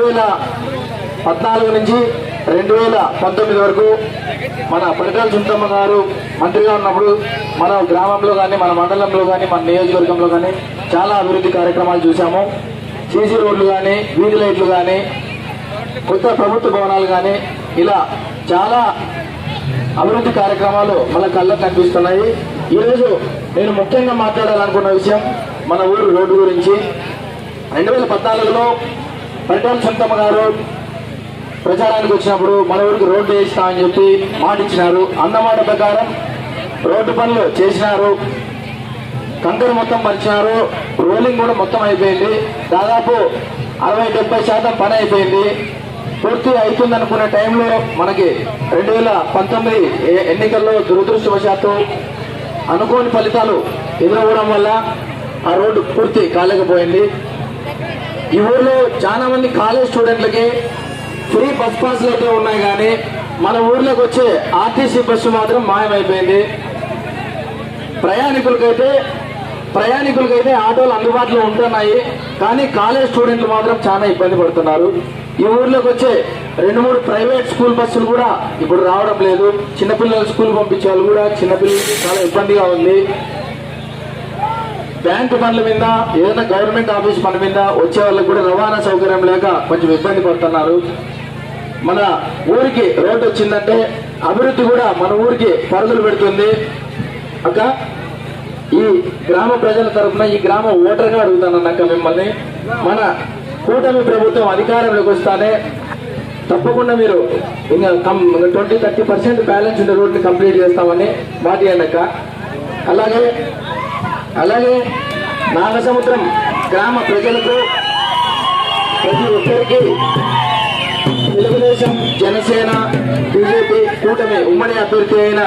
రెండు వేల పద్నాలుగు నుంచి రెండు వేల పంతొమ్మిది వరకు మన పరిటాల సుందరమ్మ గారు మంత్రిగా ఉన్నప్పుడు మన గ్రామంలో కానీ మన మండలంలో కానీ మన నియోజకవర్గంలో కానీ చాలా అభివృద్ధి కార్యక్రమాలు చూసాము సీసీ రోడ్లు కానీ వీధి లైట్లు కానీ కొత్త ప్రభుత్వ భవనాలు కానీ ఇలా చాలా అభివృద్ధి కార్యక్రమాలు మన కళ్ళకు కనిపిస్తున్నాయి. ఈరోజు నేను ముఖ్యంగా మాట్లాడాలనుకున్న విషయం మన ఊరు రోడ్డు గురించి. రెండు వేల పద్నాలుగులో పెట్రోల్ సొంతమ్మ గారు ప్రచారానికి వచ్చినప్పుడు మన ఊరికి రోడ్డు వేయిస్తామని చెప్పి మాట ఇచ్చినారు అన్నమాట ప్రకారం రోడ్డు పనులు చేసినారు. కంకర మొత్తం పరిచినారు. రోలింగ్ కూడా మొత్తం అయిపోయింది. దాదాపు అరవై డెబ్బై శాతం పని అయిపోయింది. పూర్తి అవుతుంది అనుకున్న టైంలో మనకి రెండు వేల పంతొమ్మిది ఎన్నికల్లో దురదృష్టవశాత్తు అనుకోని ఫలితాలు ఎదురవ్వడం వల్ల ఆ రోడ్డు పూర్తి కాలేకపోయింది. ఈ ఊర్లో చాలా మంది కాలేజ్ స్టూడెంట్లకి ఫ్రీ బస్ పాస్లు అయితే ఉన్నాయి కానీ మన ఊర్లోకి వచ్చే ఆర్టీసీ బస్సు మాత్రం మాయమైపోయింది. ప్రయాణికులకైతే ప్రయాణికులకైతే ఆటోలు అందుబాటులో ఉంటున్నాయి కానీ కాలేజ్ స్టూడెంట్లు మాత్రం చాలా ఇబ్బంది పడుతున్నారు. ఈ ఊర్లోకి వచ్చే రెండు మూడు ప్రైవేట్ స్కూల్ బస్సులు కూడా ఇప్పుడు రావడం లేదు. చిన్నపిల్లలు స్కూల్ పంపించే వాళ్ళు కూడా చిన్నపిల్లలకి చాలా ఇబ్బందిగా ఉంది. బ్యాంకు పనుల మీద ఏదైనా గవర్నమెంట్ ఆఫీస్ పని మీద వచ్చే వాళ్ళకి కూడా రవాణా సౌకర్యం లేక కొంచెం ఇబ్బంది పడుతున్నారు. మన ఊరికి రోడ్డు వచ్చిందంటే అభివృద్ధి కూడా మన ఊరికి పరుగులు పెడుతుంది. అక్క ఈ గ్రామ ప్రజల తరఫున ఈ గ్రామ ఓటర్గా అడుగుతానన్నాక మిమ్మల్ని. మన కూటమి ప్రభుత్వం అధికారంలోకి వస్తానే తప్పకుండా మీరు ఇంకా ట్వంటీ థర్టీ పర్సెంట్ బ్యాలెన్స్ ఉండే రోడ్ని కంప్లీట్ చేస్తామని మాట అలాగే అలాగే నాగసముద్రం గ్రామ ప్రజలకు ప్రతి ఒక్కరికి తెలుగుదేశం జనసేన బీజేపీ కూటమి ఉమ్మడి అభ్యర్థి అయిన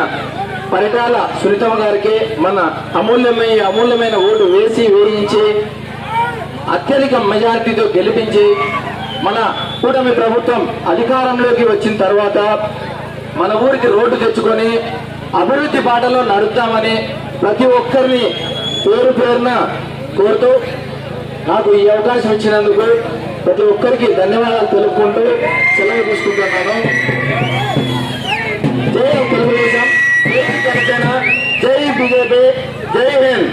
పరిటాల సునీతమ్మ గారికి మన అమూల్యమైన అమూల్యమైన ఓటు వేసి వేయించి అత్యధిక మెజారిటీతో గెలిపించి మన కూటమి ప్రభుత్వం అధికారంలోకి వచ్చిన తర్వాత మన ఊరికి రోడ్డు తెచ్చుకొని అభివృద్ధి బాటలో నడుద్దామని ప్రతి ఒక్కరిని పేరు పేరున కోరుతూ నాకు ఈ అవకాశం ఇచ్చినందుకు ప్రతి ఒక్కరికి ధన్యవాదాలు తెలుపుకుంటూ సెలవు తీసుకుంటున్నాను. జై తెలుగుదేశం జై జనసేన జై బీజేపీ జై హింద్.